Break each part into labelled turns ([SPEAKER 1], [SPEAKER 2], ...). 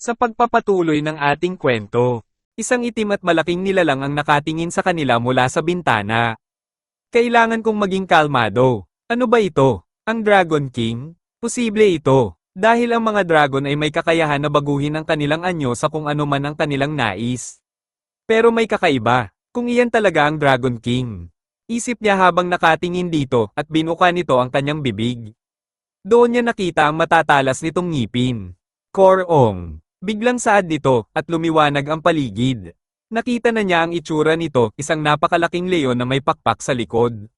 [SPEAKER 1] Sa pagpapatuloy ng ating kwento, isang itim at malaking nilalang ang nakatingin sa kanila mula sa bintana. Kailangan kong maging kalmado. Ano ba ito? Ang Dragon King? Posible ito. Dahil ang mga dragon ay may kakayahan na baguhin ang kanilang anyo sa kung ano man ang kanilang nais. Pero may kakaiba, kung iyan talaga ang Dragon King. Isip niya habang nakatingin dito at binuka nito ang kanyang bibig. Doon niya nakita ang matatalas nitong ngipin. Korong. Biglang saad nito at lumiwanag ang paligid. Nakita na niya ang itsura nito, isang napakalaking leon na may pakpak sa likod.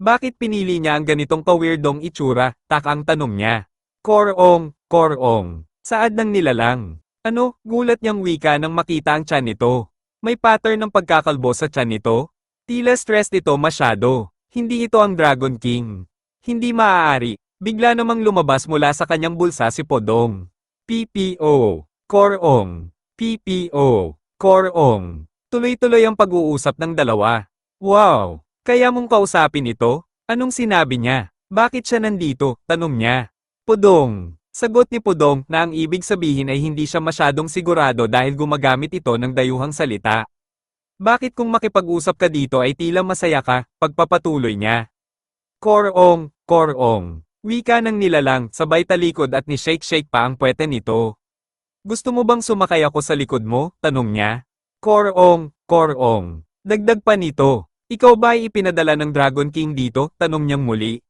[SPEAKER 1] Bakit pinili niya ang ganitong kawirdong itsura, tak ang tanong niya. Korong, korong. Saad ng nilalang. Ano, gulat niyang wika nang makita ang tiyan nito. May pattern ng pagkakalbo sa tiyan nito? Tila stress ito masyado. Hindi ito ang Dragon King. Hindi maaari. Bigla namang lumabas mula sa kanyang bulsa si Podong. PPO. Korong. PPO. Korong. Tuloy-tuloy ang pag-uusap ng dalawa. Wow! Kaya mong kausapin ito? Anong sinabi niya? Bakit siya nandito? Tanong niya. Pudong. Sagot ni Pudong na ang ibig sabihin ay hindi siya masyadong sigurado dahil gumagamit ito ng dayuhang salita. Bakit kung makipag-usap ka dito ay tila masaya ka, pagpapatuloy niya? Korong, korong. Wika ng nilalang, sabay talikod at ni shake-shake pa ang puwete nito. Gusto mo bang sumakay ako sa likod mo? Tanong niya. Korong, korong. Dagdag pa nito. Ikaw ba ay ipinadala ng Dragon King dito? Tanong niyang muli.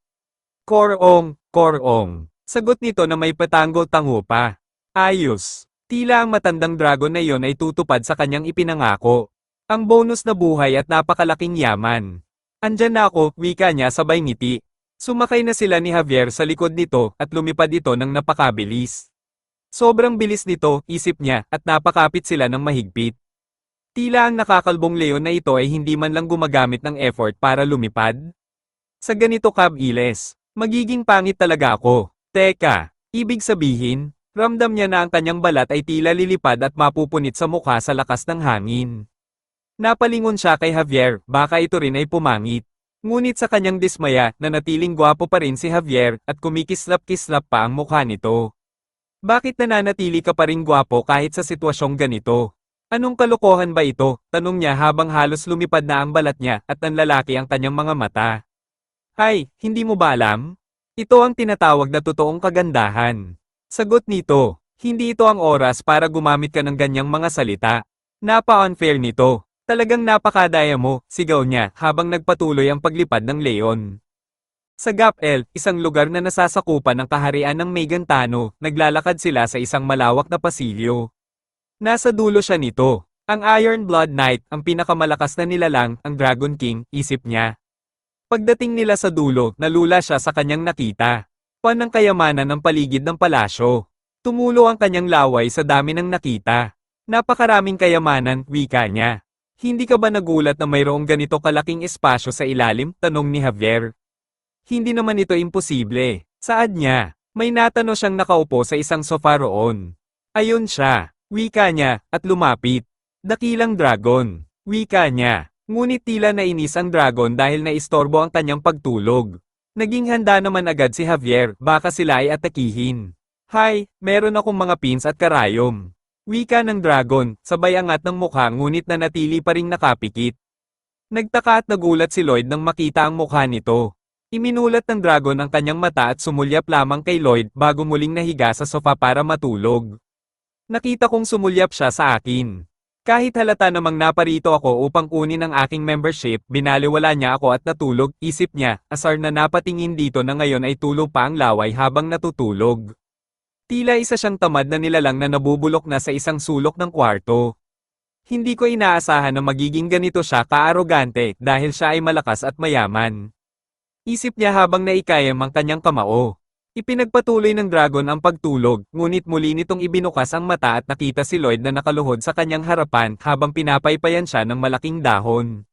[SPEAKER 1] Korong, korong. Sagot nito na may patango-tango pa. Ayos. Tila ang matandang dragon na iyon ay tutupad sa kanyang ipinangako. Ang bonus na buhay at napakalaking yaman. Andyan na ako, wika niya sabay ngiti. Sumakay na sila ni Javier sa likod nito at lumipad ito ng napakabilis. Sobrang bilis nito, isip niya, at napakapit sila ng mahigpit. Tila ang nakakalbong leon na ito ay hindi man lang gumagamit ng effort para lumipad. Sa ganito kab-iles, magiging pangit talaga ako. Teka, ibig sabihin, ramdam niya na ang kanyang balat ay tila lilipad at mapupunit sa mukha sa lakas ng hangin. Napalingon siya kay Javier, baka ito rin ay pumangit. Ngunit sa kanyang dismaya, nanatiling gwapo pa rin si Javier at kumikislap-kislap pa ang mukha nito. Bakit nananatili ka pa rin gwapo kahit sa sitwasyong ganito? Anong kalokohan ba ito? Tanong niya habang halos lumipad na ang balat niya at nanlalaki ang kanyang mga mata. Hay, hindi mo ba alam? Ito ang tinatawag na totoong kagandahan. Sagot nito, hindi ito ang oras para gumamit ka ng ganyang mga salita. Napa-unfair nito. Talagang napakadaya mo, sigaw niya habang nagpatuloy ang paglipad ng leon. Sa Gapel, isang lugar na nasasakupan ng kaharian ng Megantano, naglalakad sila sa isang malawak na pasilyo. Nasa dulo siya nito. Ang Iron Blood Knight, ang pinakamalakas na nilalang, ang Dragon King, isip niya. Pagdating nila sa dulo, nalula siya sa kanyang nakita. Pan ng kayamanan ng paligid ng palasyo. Tumulo ang kanyang laway sa dami ng nakita. Napakaraming kayamanan, wika niya. Hindi ka ba nagulat na mayroong ganito kalaking espasyo sa ilalim? Tanong ni Javier. Hindi naman ito imposible. Saad niya, may natano siyang nakaupo sa isang sofa roon. Ayun siya, wika niya, at lumapit. Dakilang dragon, wika niya. Ngunit tila nainis ang dragon dahil naistorbo ang kanyang pagtulog. Naging handa naman agad si Javier, baka sila ay atakihin. Hay, meron akong mga pins at karayom. Wika ng dragon, sabay angat ng mukha ngunit nanatili pa ring nakapikit. Nagtaka at nagulat si Lloyd nang makita ang mukha nito. Iminulat ng dragon ang kanyang mata at sumulyap lamang kay Lloyd bago muling nahiga sa sofa para matulog. Nakita kong sumulyap siya sa akin. Kahit halata namang naparito ako upang kunin ang aking membership, binaliwala niya ako at natulog, isip niya, asar na napatingin dito na ngayon ay tulog pa ang laway habang natutulog. Tila isa siyang tamad na nilalang na nabubulok na sa isang sulok ng kwarto. Hindi ko inaasahan na magiging ganito siya kaarogante dahil siya ay malakas at mayaman. Isip niya habang naikayam ang kanyang kamao. Ipinagpatuloy ng dragon ang pagtulog, ngunit muli nitong ibinukas ang mata at nakita si Lloyd na nakaluhod sa kanyang harapan habang pinapaypayan siya ng malaking dahon.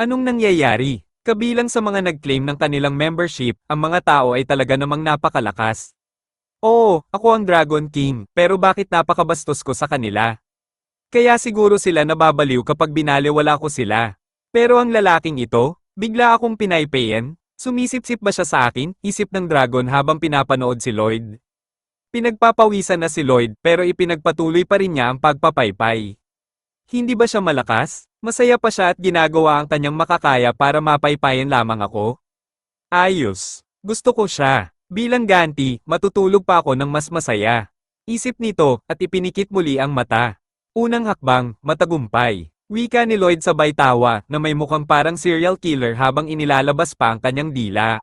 [SPEAKER 1] Anong nangyayari? Kabilang sa mga nag-claim ng kanilang membership, ang mga tao ay talaga namang napakalakas. Oo, ako ang Dragon King, pero bakit napakabastos ko sa kanila? Kaya siguro sila nababaliw kapag binaliwala ko sila. Pero ang lalaking ito, bigla akong pinaypayan, Sumisip-sip ba siya sa akin? Isip ng dragon habang pinapanood si Lloyd. Pinagpapawisan na si Lloyd pero ipinagpatuloy pa rin niya ang pagpapaypay. Hindi ba siya malakas? Masaya pa siya at ginagawa ang kanyang makakaya para mapaypayan lamang ako? Ayos. Gusto ko siya. Bilang ganti, matutulog pa ako ng mas masaya. Isip nito at ipinikit muli ang mata. Unang hakbang, matagumpay. Wika ni Lloyd sabay tawa na may mukhang parang serial killer habang inilalabas pa ang kanyang dila.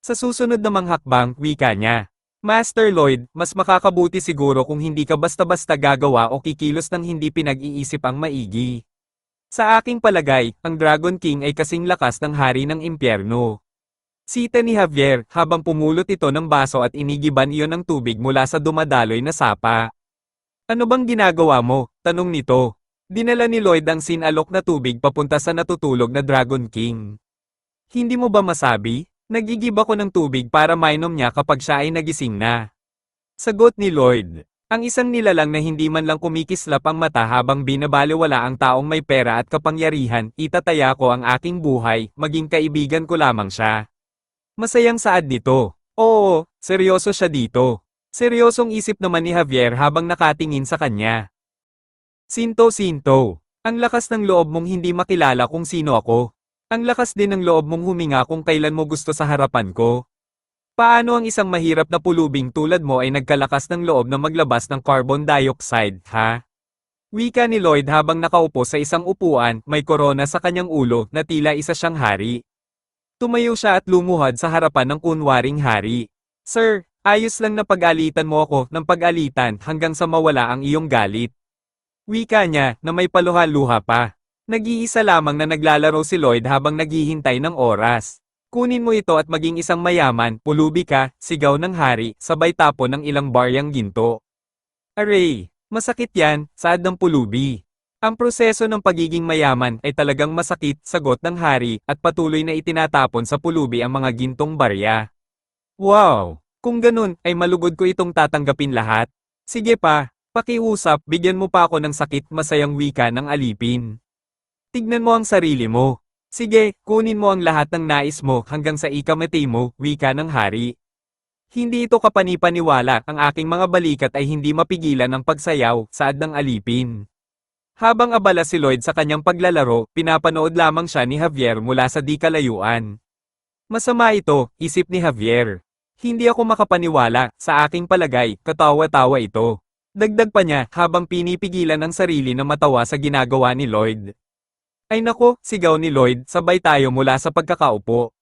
[SPEAKER 1] Sa susunod namang hakbang, wika niya. Master Lloyd, mas makakabuti siguro kung hindi ka basta-basta gagawa o kikilos ng hindi pinag-iisip ang maigi. Sa aking palagay, ang Dragon King ay kasing lakas ng hari ng impyerno. Sita ni Javier habang pumulot ito ng baso at inigiban iyon ng tubig mula sa dumadaloy na sapa. Ano bang ginagawa mo? Tanong nito. Dinala ni Lloyd ang sinalok na tubig papunta sa natutulog na Dragon King. Hindi mo ba masabi? Nagigib ako ng tubig para mainom niya kapag siya ay nagising na. Sagot ni Lloyd. Ang isang nilalang na hindi man lang kumikislap ang mata habang binabaliwala ang taong may pera at kapangyarihan, itataya ko ang aking buhay, maging kaibigan ko lamang siya. Masayang saad nito. Oo, seryoso siya dito. Seryosong isip naman ni Javier habang nakatingin sa kanya. Sinto-sinto. Ang lakas ng loob mong hindi makilala kung sino ako. Ang lakas din ng loob mong huminga kung kailan mo gusto sa harapan ko. Paano ang isang mahirap na pulubing tulad mo ay nagkalakas ng loob na maglabas ng carbon dioxide, ha? Wika ni Lloyd habang nakaupo sa isang upuan, may korona sa kanyang ulo na tila isa siyang hari. Tumayo siya at lumuhad sa harapan ng kunwaring hari. Sir, ayos lang na pag-alitan mo ako ng pag-alitan hanggang sa mawala ang iyong galit. Wika niya na may paluha-luha pa. Nag-iisa lamang na naglalaro si Lloyd habang naghihintay ng oras. Kunin mo ito at maging isang mayaman, pulubi ka, sigaw ng hari, sabay tapo ng ilang baryang ginto. Aray, masakit yan, saad ng pulubi. Ang proseso ng pagiging mayaman ay talagang masakit, sagot ng hari, at patuloy na itinatapon sa pulubi ang mga gintong barya. Wow! Kung ganun, ay malugod ko itong tatanggapin lahat. Sige pa, pakiusap, bigyan mo pa ako ng sakit masayang wika ng alipin. Tignan mo ang sarili mo. Sige, kunin mo ang lahat ng nais mo hanggang sa ikamati mo, wika ng hari. Hindi ito kapanipaniwala, ang aking mga balikat ay hindi mapigilan ng pagsayaw, saad ng alipin. Habang abala si Lloyd sa kanyang paglalaro, pinapanood lamang siya ni Javier mula sa di kalayuan. Masama ito, isip ni Javier. Hindi ako makapaniwala, sa aking palagay, katawa-tawa ito. Dagdag pa niya habang pinipigilan ang sarili na matawa sa ginagawa ni Lloyd. Ay nako, sigaw ni Lloyd, sabay tayo mula sa pagkakaupo.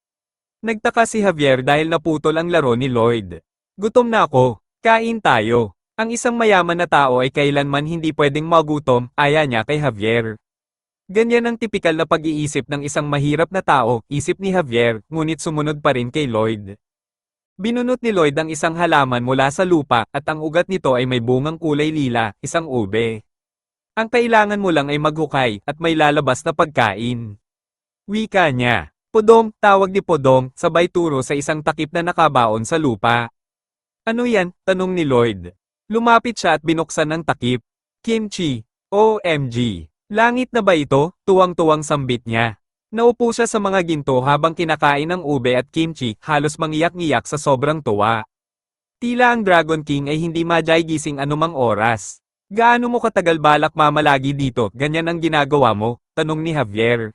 [SPEAKER 1] Nagtaka si Javier dahil naputol ang laro ni Lloyd. Gutom na ako, kain tayo. Ang isang mayaman na tao ay kailanman hindi pwedeng magutom, aya niya kay Javier. Ganyan ang tipikal na pag-iisip ng isang mahirap na tao, isip ni Javier, ngunit sumunod pa rin kay Lloyd. Binunot ni Lloyd ang isang halaman mula sa lupa at ang ugat nito ay may bungang kulay lila, isang ube. Ang kailangan mo lang ay maghukay at may lalabas na pagkain. Wika niya. Podong, tawag ni Podong, sabay turo sa isang takip na nakabaon sa lupa. Ano yan? Tanong ni Lloyd. Lumapit siya at binuksan ng takip. Kimchi. OMG. Langit na ba ito? Tuwang-tuwang sambit niya. Naupo siya sa mga ginto habang kinakain ng ube at kimchi, halos mangiyak-ngiyak sa sobrang tuwa. Tila ang Dragon King ay hindi madyay gising anumang oras. Gaano mo katagal balak mamalagi dito, ganyan ang ginagawa mo? Tanong ni Javier.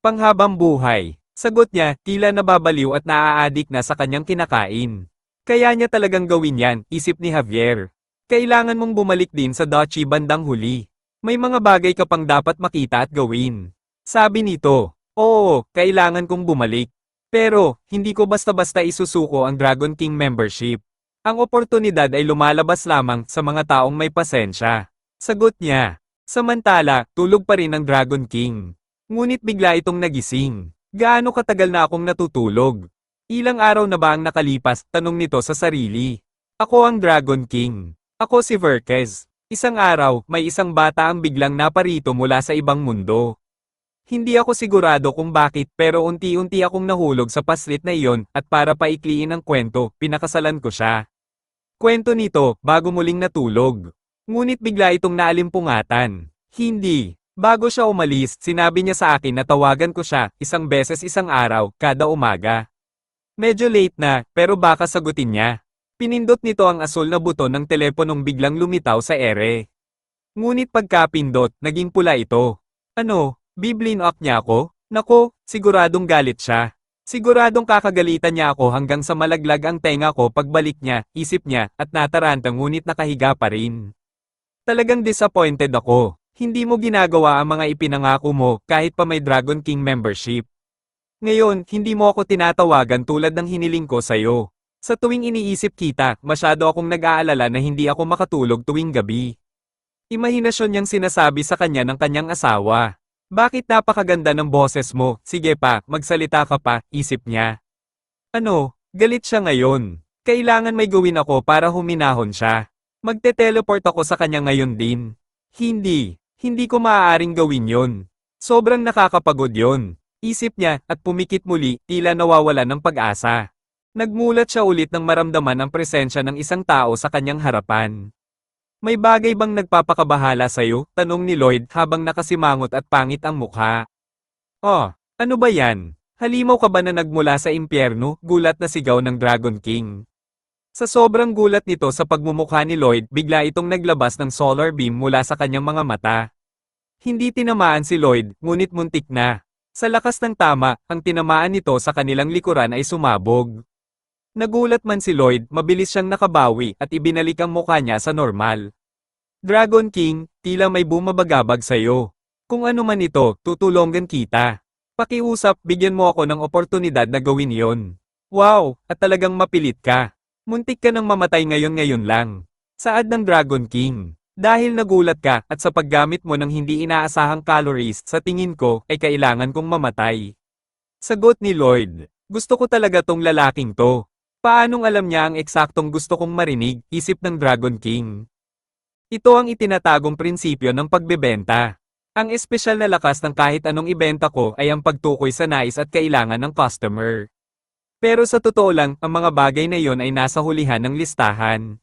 [SPEAKER 1] Panghabang buhay. Sagot niya, tila nababaliw at naaadik na sa kanyang kinakain. Kaya niya talagang gawin yan, isip ni Javier. Kailangan mong bumalik din sa Dachi bandang huli. May mga bagay ka pang dapat makita at gawin. Sabi nito, oo, kailangan kong bumalik. Pero, hindi ko basta-basta isusuko ang Dragon King membership. Ang oportunidad ay lumalabas lamang sa mga taong may pasensya. Sagot niya. Samantala, tulog pa rin ang Dragon King. Ngunit bigla itong nagising. Gaano katagal na akong natutulog? Ilang araw na ba ang nakalipas? Tanong nito sa sarili. Ako ang Dragon King. Ako si Verkez. Isang araw, may isang bata ang biglang naparito mula sa ibang mundo. Hindi ako sigurado kung bakit pero unti-unti akong nahulog sa paslit na iyon at para paikliin ang kwento, pinakasalan ko siya. Kwento nito, bago muling natulog. Ngunit bigla itong naalimpungatan. Hindi. Bago siya umalis, sinabi niya sa akin na tawagan ko siya, isang beses isang araw, kada umaga. Medyo late na, pero baka sagutin niya. Pinindot nito ang asul na buto ng teleponong biglang lumitaw sa ere. Ngunit pagkapindot, naging pula ito. Ano, biblin up niya ako? Nako, siguradong galit siya. Siguradong kakagalitan niya ako hanggang sa malaglag ang tenga ko pagbalik niya, isip niya, at nataranta ngunit nakahiga pa rin. Talagang disappointed ako. Hindi mo ginagawa ang mga ipinangako mo kahit pa may Dragon King membership. Ngayon, hindi mo ako tinatawagan tulad ng hiniling ko sa'yo. Sa tuwing iniisip kita, masyado akong nag-aalala na hindi ako makatulog tuwing gabi. Imahinasyon niyang sinasabi sa kanya ng kanyang asawa. Bakit napakaganda ng boses mo? Sige pa, magsalita ka pa, isip niya. Ano, galit siya ngayon. Kailangan may gawin ako para huminahon siya. Magte-teleport ako sa kanya ngayon din. Hindi, hindi ko maaaring gawin yon. Sobrang nakakapagod yon. Isip niya, at pumikit muli, tila nawawala ng pag-asa. Nagmulat siya ulit nang maramdaman ang presensya ng isang tao sa kanyang harapan. May bagay bang nagpapakabahala sa'yo? Tanong ni Lloyd habang nakasimangot at pangit ang mukha. Oh, ano ba yan? Halimaw ka ba na nagmula sa impyerno? Gulat na sigaw ng Dragon King. Sa sobrang gulat nito sa pagmumukha ni Lloyd, bigla itong naglabas ng solar beam mula sa kanyang mga mata. Hindi tinamaan si Lloyd, ngunit muntik na. Sa lakas ng tama, ang tinamaan nito sa kanilang likuran ay sumabog. Nagulat man si Lloyd, mabilis siyang nakabawi at ibinalik ang mukha niya sa normal. Dragon King, tila may bumabagabag sa'yo. Kung ano man ito, tutulungan kita. Pakiusap, bigyan mo ako ng oportunidad na gawin yon. Wow, at talagang mapilit ka. Muntik ka nang mamatay ngayon-ngayon lang. Saad ng Dragon King. Dahil nagulat ka at sa paggamit mo ng hindi inaasahang calories, sa tingin ko, ay kailangan kong mamatay. Sagot ni Lloyd. Gusto ko talaga tong lalaking to. Paanong alam niya ang eksaktong gusto kong marinig, isip ng Dragon King. Ito ang itinatagong prinsipyo ng pagbebenta. Ang espesyal na lakas ng kahit anong ibenta ko ay ang pagtukoy sa nais at kailangan ng customer. Pero sa totoo lang, ang mga bagay na yon ay nasa hulihan ng listahan.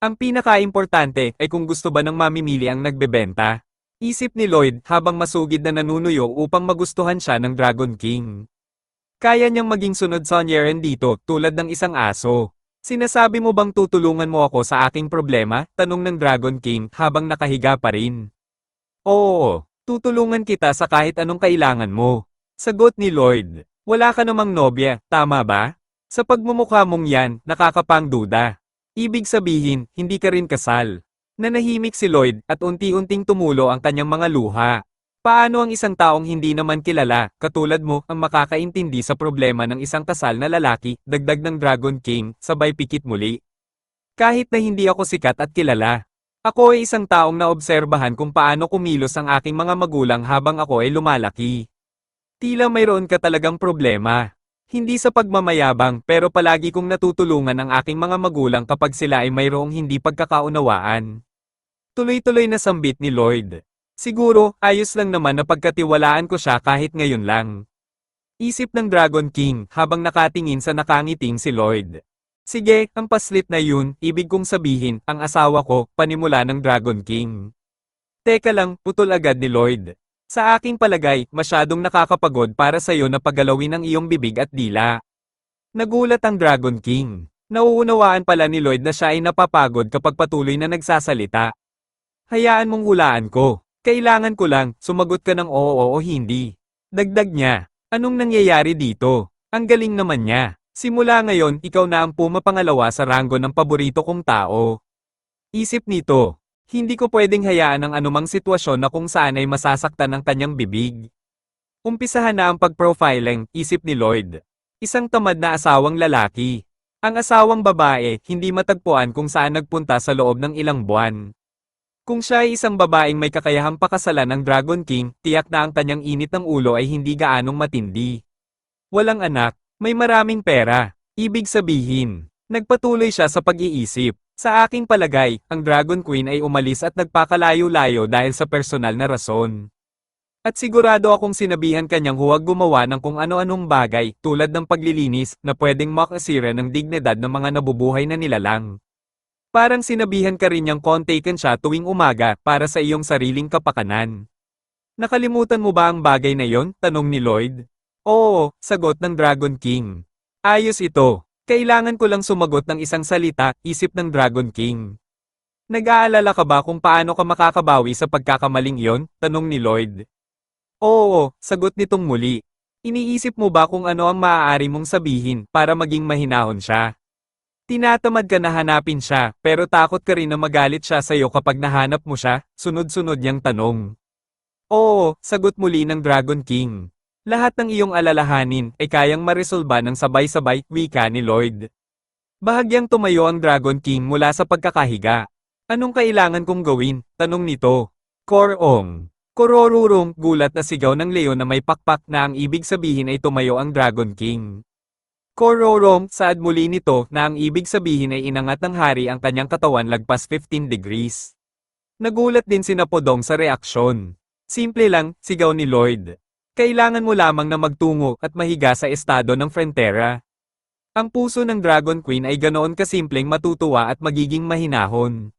[SPEAKER 1] Ang pinaka-importante ay kung gusto ba ng mamimili ang nagbebenta. Isip ni Lloyd habang masugid na nanunuyo upang magustuhan siya ng Dragon King. Kaya niyang maging sunod sa Nyeren dito tulad ng isang aso. Sinasabi mo bang tutulungan mo ako sa aking problema? Tanong ng Dragon King habang nakahiga pa rin. Oo, tutulungan kita sa kahit anong kailangan mo. Sagot ni Lloyd. Wala ka namang nobya, tama ba? Sa pagmumukha mong yan, nakakapang duda. Ibig sabihin, hindi ka rin kasal. Nanahimik si Lloyd at unti-unting tumulo ang kanyang mga luha. Paano ang isang taong hindi naman kilala, katulad mo, ang makakaintindi sa problema ng isang kasal na lalaki, dagdag ng Dragon King, sabay pikit muli. Kahit na hindi ako sikat at kilala. Ako ay isang taong naobserbahan kung paano kumilos ang aking mga magulang habang ako ay lumalaki. Tila mayroon ka talagang problema. Hindi sa pagmamayabang pero palagi kong natutulungan ang aking mga magulang kapag sila ay mayroong hindi pagkakaunawaan. Tuloy-tuloy na sambit ni Lloyd. Siguro, ayos lang naman na pagkatiwalaan ko siya kahit ngayon lang. Isip ng Dragon King habang nakatingin sa nakangiting si Lloyd. Sige, ang paslit na yun, ibig kong sabihin, ang asawa ko, panimula ng Dragon King. Teka lang, putol agad ni Lloyd. Sa aking palagay, masyadong nakakapagod para sa'yo na paggalawin ang iyong bibig at dila. Nagulat ang Dragon King. Nauunawaan pala ni Lloyd na siya ay napapagod kapag patuloy na nagsasalita. Hayaan mong hulaan ko. Kailangan ko lang, sumagot ka ng oo o hindi. Dagdag niya, anong nangyayari dito? Ang galing naman niya. Simula ngayon, ikaw na ang pumapangalawa sa ranggo ng paborito kong tao. Isip nito, hindi ko pwedeng hayaan ang anumang sitwasyon na kung saan ay masasaktan ang kanyang bibig. Umpisahan na ang pag-profiling, isip ni Lloyd. Isang tamad na asawang lalaki. Ang asawang babae, hindi matagpuan kung saan nagpunta sa loob ng ilang buwan. Kung siya ay isang babaeng may kakayahang pakasalan ng Dragon King, tiyak na ang kanyang init ng ulo ay hindi gaanong matindi. Walang anak, may maraming pera. Ibig sabihin, nagpatuloy siya sa pag-iisip. Sa aking palagay, ang Dragon Queen ay umalis at nagpakalayo-layo dahil sa personal na rason. At sigurado akong sinabihan kanyang huwag gumawa ng kung ano-anong bagay tulad ng paglilinis na pwedeng makasira ng dignidad ng mga nabubuhay na nilalang. Parang sinabihan ka rin niyang kontaken siya tuwing umaga para sa iyong sariling kapakanan. Nakalimutan mo ba ang bagay na yon? Tanong ni Lloyd. Oo, sagot ng Dragon King. Ayos ito. Kailangan ko lang sumagot ng isang salita, isip ng Dragon King. Nag-aalala ka ba kung paano ka makakabawi sa pagkakamaling iyon? Tanong ni Lloyd. Oo, sagot nitong muli. Iniisip mo ba kung ano ang maaari mong sabihin para maging mahinahon siya? Tinatamad ka na hanapin siya, pero takot ka rin na magalit siya sa'yo kapag nahanap mo siya, sunod-sunod niyang tanong. Oo, sagot muli ng Dragon King. Lahat ng iyong alalahanin ay kayang maresolba ng sabay-sabay, wika ni Lloyd. Bahagyang tumayo ang Dragon King mula sa pagkakahiga. Anong kailangan kong gawin? Tanong nito. Korong. Kororurong, gulat na sigaw ng leon na may pakpak na ang ibig sabihin ay tumayo ang Dragon King. Kororong, saad muli nito na ang ibig sabihin ay inangat ng hari ang kanyang katawan lagpas 15 degrees. Nagulat din si Napodong sa reaksyon. Simple lang, sigaw ni Lloyd. Kailangan mo lamang na magtungo at mahiga sa estado ng Frontera. Ang puso ng Dragon Queen ay ganoon kasimpleng matutuwa at magiging mahinahon.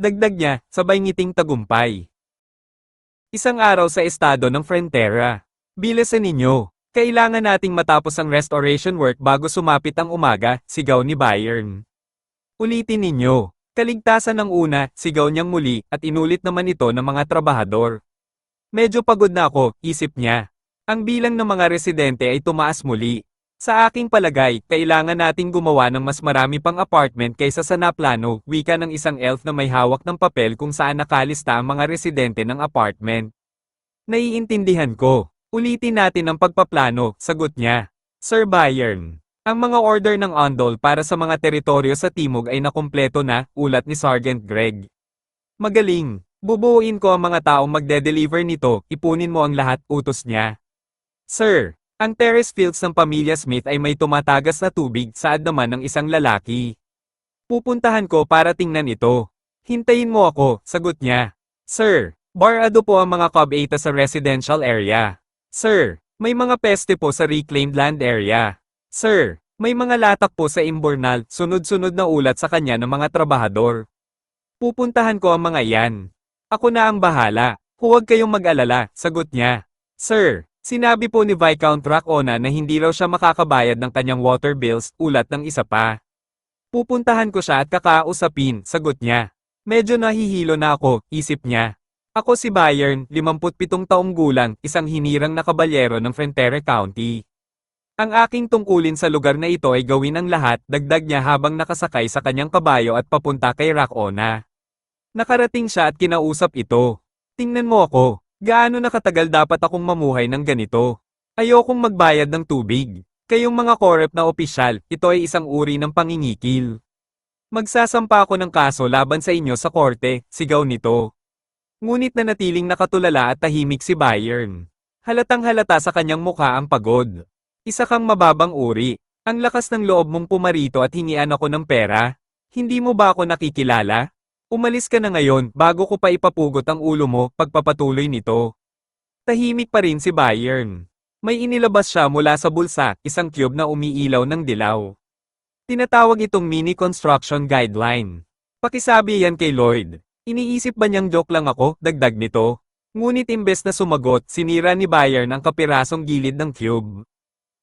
[SPEAKER 1] Dagdag niya, sabay ngiting tagumpay. Isang araw sa estado ng Frontera. Bilasan ninyo. Kailangan nating matapos ang restoration work bago sumapit ang umaga, sigaw ni Bayern. Ulitin ninyo. Kaligtasan ng una, sigaw niyang muli, at inulit naman ito ng mga trabahador. Medyo pagod na ako, isip niya. Ang bilang ng mga residente ay tumaas muli. Sa aking palagay, kailangan nating gumawa ng mas marami pang apartment kaysa sa naplano, wika ng isang elf na may hawak ng papel kung saan nakalista ang mga residente ng apartment. Naiintindihan ko. Ulitin natin ang pagpaplano, sagot niya. Sir Bayern. Ang mga order ng Ondol para sa mga teritoryo sa Timog ay nakumpleto na, ulat ni Sergeant Greg. Magaling. Bubuuin ko ang mga taong magde-deliver nito, ipunin mo ang lahat, utos niya. Sir, ang terrace fields ng pamilya Smith ay may tumatagas na tubig, saad naman ng isang lalaki. Pupuntahan ko para tingnan ito. Hintayin mo ako, sagot niya. Sir, barado po ang mga 8 sa residential area. Sir, may mga peste po sa reclaimed land area. Sir, may mga latak po sa Imbornal, sunod-sunod na ulat sa kanya ng mga trabahador. Pupuntahan ko ang mga yan. Ako na ang bahala. Huwag kayong mag-alala, sagot niya. Sir, sinabi po ni Viscount Racona na hindi raw siya makakabayad ng kanyang water bills, ulat ng isa pa. Pupuntahan ko siya at kakausapin, sagot niya. Medyo nahihilo na ako, isip niya. Ako si Bayern, 57 taong gulang, isang hinirang na kabalyero ng Frontera County. Ang aking tungkulin sa lugar na ito ay gawin ang lahat, dagdag niya habang nakasakay sa kanyang kabayo at papunta kay Racona. Nakarating siya at kinausap ito. Tingnan mo ako, gaano nakatagal dapat akong mamuhay ng ganito. Ayokong magbayad ng tubig. Kayong mga korep na opisyal, ito ay isang uri ng pangingikil. Magsasampa ako ng kaso laban sa inyo sa korte, sigaw nito. Ngunit nanatiling nakatulala at tahimik si Bayern. Halatang halata sa kanyang mukha ang pagod. Isa kang mababang uri. Ang lakas ng loob mong pumarito at hingian ako ng pera. Hindi mo ba ako nakikilala? Umalis ka na ngayon bago ko pa ipapugot ang ulo mo pagpapatuloy nito. Tahimik pa rin si Bayern. May inilabas siya mula sa bulsa, isang cube na umiilaw ng dilaw. Tinatawag itong mini construction guideline. Pakisabi yan kay Lloyd. Iniisip ba niyang joke lang ako, dagdag nito? Ngunit imbes na sumagot, sinira ni Bayern ang kapirasong gilid ng cube.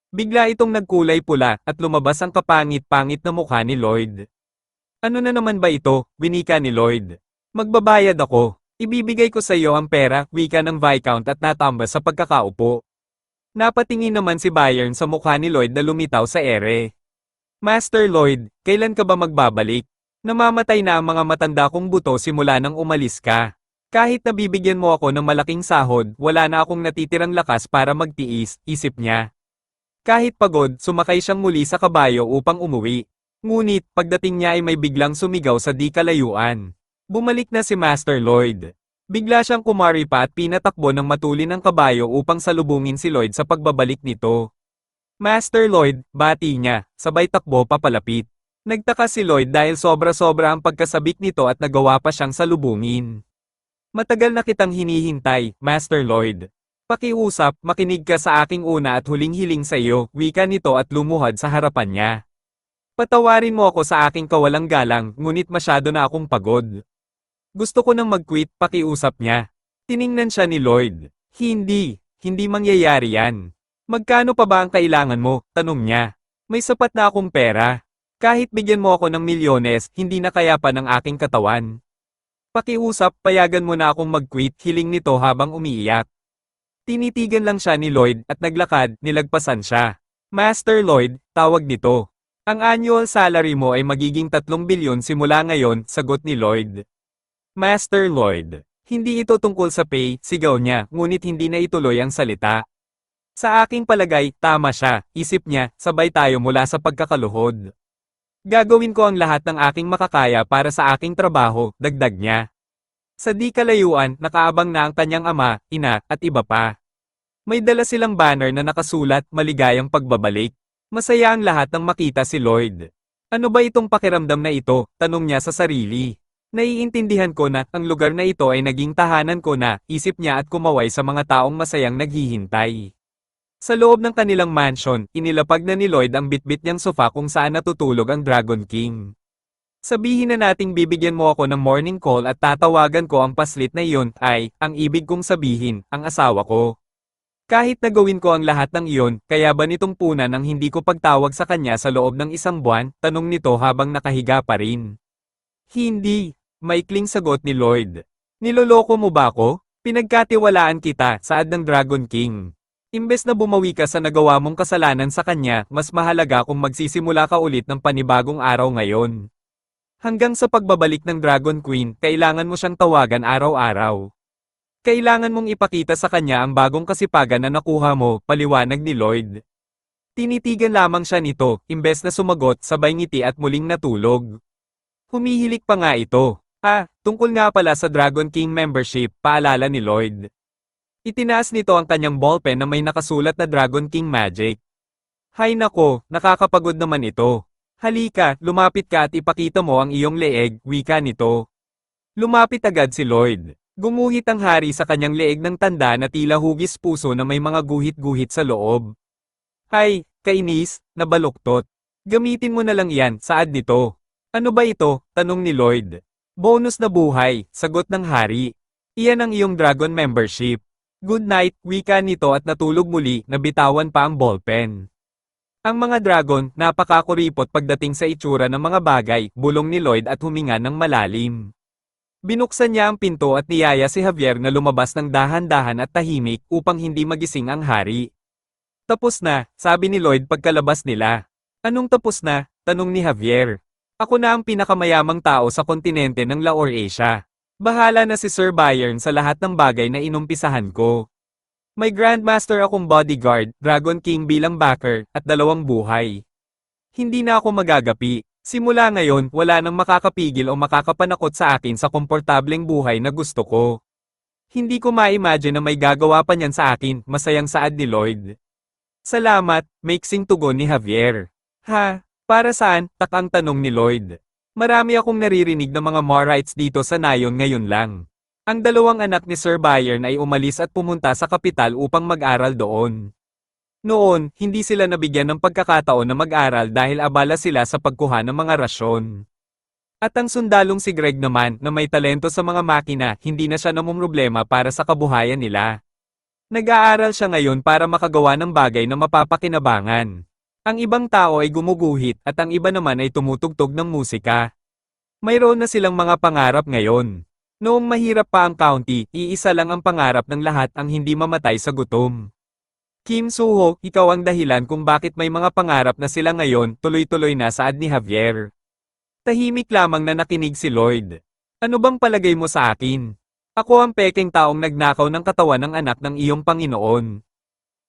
[SPEAKER 1] Bigla itong nagkulay pula at lumabas ang kapangit-pangit na mukha ni Lloyd. Ano na naman ba ito, winika ni Lloyd? Magbabayad ako. Ibibigay ko sa iyo ang pera, wika ng Viscount at natamba sa pagkakaupo. Napatingin naman si Bayern sa mukha ni Lloyd na lumitaw sa ere. Master Lloyd, kailan ka ba magbabalik? Namamatay na ang mga matanda kong buto simula nang umalis ka. Kahit nabibigyan mo ako ng malaking sahod, wala na akong natitirang lakas para magtiis, isip niya. Kahit pagod, sumakay siyang muli sa kabayo upang umuwi. Ngunit, pagdating niya ay may biglang sumigaw sa di kalayuan. Bumalik na si Master Lloyd. Bigla siyang kumari pa at pinatakbo ng matulin ng kabayo upang salubungin si Lloyd sa pagbabalik nito. Master Lloyd, bati niya, sabay takbo papalapit. Nagtaka si Lloyd dahil sobra-sobra ang pagkasabik nito at nagawa pa siyang salubungin. Matagal na kitang hinihintay, Master Lloyd. Pakiusap, makinig ka sa aking una at huling hiling sa iyo, wika nito at lumuhad sa harapan niya. Patawarin mo ako sa aking kawalang galang, ngunit masyado na akong pagod. Gusto ko nang mag-quit, pakiusap niya. Tiningnan siya ni Lloyd. Hindi, hindi mangyayari yan. Magkano pa ba ang kailangan mo? Tanong niya. May sapat na akong pera. Kahit bigyan mo ako ng milyones, hindi na kaya pa ng aking katawan. Pakiusap, payagan mo na akong mag-quit, hiling nito habang umiiyak. Tinitigan lang siya ni Lloyd at naglakad, nilagpasan siya. Master Lloyd, tawag nito. Ang annual salary mo ay magiging 3 bilyon simula ngayon, sagot ni Lloyd. Master Lloyd, hindi ito tungkol sa pay, sigaw niya, ngunit hindi na ituloy ang salita. Sa aking palagay, tama siya, isip niya, sabay tayo mula sa pagkakaluhod. Gagawin ko ang lahat ng aking makakaya para sa aking trabaho, dagdag niya. Sa di kalayuan, nakaabang na ang kanyang ama, ina, at iba pa. May dala silang banner na nakasulat, maligayang pagbabalik. Masaya ang lahat ng makita si Lloyd. Ano ba itong pakiramdam na ito? Tanong niya sa sarili. Naiintindihan ko na ang lugar na ito ay naging tahanan ko na, isip niya at kumaway sa mga taong masayang naghihintay. Sa loob ng kanilang mansion, inilapag na ni Lloyd ang bitbit niyang sofa kung saan natutulog ang Dragon King. Sabihin na nating bibigyan mo ako ng morning call at tatawagan ko ang paslit na iyon ay, ang ibig kong sabihin, ang asawa ko. Kahit nagawin ko ang lahat ng iyon, kaya ba nitong punan ang hindi ko pagtawag sa kanya sa loob ng isang buwan, tanong nito habang nakahiga pa rin. Hindi, maikling sagot ni Lloyd. Niloloko mo ba ako? Pinagkatiwalaan kita, saad ng Dragon King. Imbes na bumawi ka sa nagawa mong kasalanan sa kanya, mas mahalaga kung magsisimula ka ulit ng panibagong araw ngayon. Hanggang sa pagbabalik ng Dragon Queen, kailangan mo siyang tawagan araw-araw. Kailangan mong ipakita sa kanya ang bagong kasipagan na nakuha mo, paliwanag ni Lloyd. Tinitigan lamang siya nito, imbes na sumagot, sabay ngiti at muling natulog. Humihilik pa nga ito. Ah, tungkol nga pala sa Dragon King membership, paalala ni Lloyd. Itinaas nito ang kanyang ballpen na may nakasulat na Dragon King Magic. Hay nako, nakakapagod naman ito. Halika, lumapit ka at ipakita mo ang iyong leeg, wika nito. Lumapit agad si Lloyd. Gumuhit ang hari sa kanyang leeg ng tanda na tila hugis puso na may mga guhit-guhit sa loob. Hay, kainis, nabaluktot. Gamitin mo na lang yan, saad nito. Ano ba ito? Tanong ni Lloyd. Bonus na buhay, sagot ng hari. Iyan ang iyong dragon membership. Good night, wika nito at natulog muli, nabitawan pa ang ballpen. Ang mga dragon, napakakuripot pagdating sa itsura ng mga bagay, bulong ni Lloyd at huminga ng malalim. Binuksan niya ang pinto at niyaya si Javier na lumabas ng dahan-dahan at tahimik upang hindi magising ang hari. Tapos na, sabi ni Lloyd pagkalabas nila. Anong tapos na? Tanong ni Javier. Ako na ang pinakamayamang tao sa kontinente ng Laor Asia. Bahala na si Sir Bayern sa lahat ng bagay na inumpisahan ko. May Grandmaster akong bodyguard, Dragon King bilang backer, at dalawang buhay. Hindi na ako magagapi. Simula ngayon, wala nang makakapigil o makakapanakot sa akin sa komportableng buhay na gusto ko. Hindi ko ma-imagine na may gagawa pa niyan sa akin, masayang saad ni Lloyd. Salamat, maiksing tugon ni Javier. Ha, para saan, takang tanong ni Lloyd. Marami akong naririnig ng mga Morites dito sa Nayon ngayon lang. Ang dalawang anak ni Sir Bayern ay umalis at pumunta sa kapital upang mag-aral doon. Noon, hindi sila nabigyan ng pagkakataon na mag-aral dahil abala sila sa pagkuha ng mga rasyon. At ang sundalong si Greg naman, na may talento sa mga makina, hindi na siya namumroblema para sa kabuhayan nila. Nag-aaral siya ngayon para makagawa ng bagay na mapapakinabangan. Ang ibang tao ay gumuguhit at ang iba naman ay tumutugtog ng musika. Mayroon na silang mga pangarap ngayon. Noong mahirap pa ang county, iisa lang ang pangarap ng lahat ang hindi mamatay sa gutom. Kim Suho, ikaw ang dahilan kung bakit may mga pangarap na sila ngayon, tuloy-tuloy na saad ni Javier. Tahimik lamang na nakinig si Lloyd. Ano bang palagay mo sa akin? Ako ang peking taong nagnakaw ng katawan ng anak ng iyong Panginoon.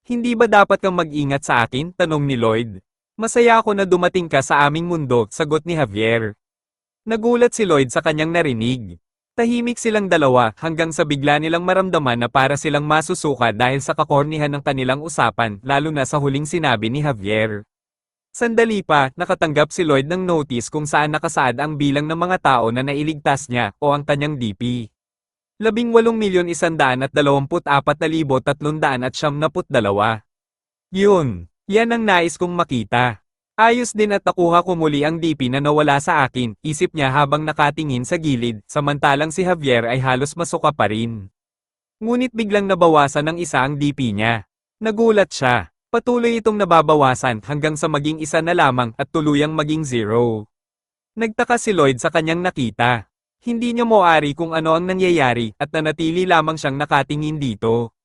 [SPEAKER 1] Hindi ba dapat kang mag-ingat sa akin? Tanong ni Lloyd. Masaya ako na dumating ka sa aming mundo, sagot ni Javier. Nagulat si Lloyd sa kanyang narinig. Tahimik silang dalawa hanggang sa bigla nilang maramdaman na para silang masusuka dahil sa kakornihan ng kanilang usapan lalo na sa huling sinabi ni Javier. Sandali pa, nakatanggap si Lloyd ng notice kung saan nakasaad ang bilang ng mga tao na nailigtas niya o ang kanyang DP. 18,124,372. Yun, yan ang nais kong makita. Ayos din at nakuha ko muli ang DP na nawala sa akin, isip niya habang nakatingin sa gilid, samantalang si Javier ay halos masuka pa rin. Ngunit biglang nabawasan ng isa ang DP niya. Nagulat siya. Patuloy itong nababawasan hanggang sa maging isa na lamang at tuluyang maging zero. Nagtaka si Lloyd sa kanyang nakita. Hindi niya moari kung ano ang nangyayari at nanatili lamang siyang nakatingin dito.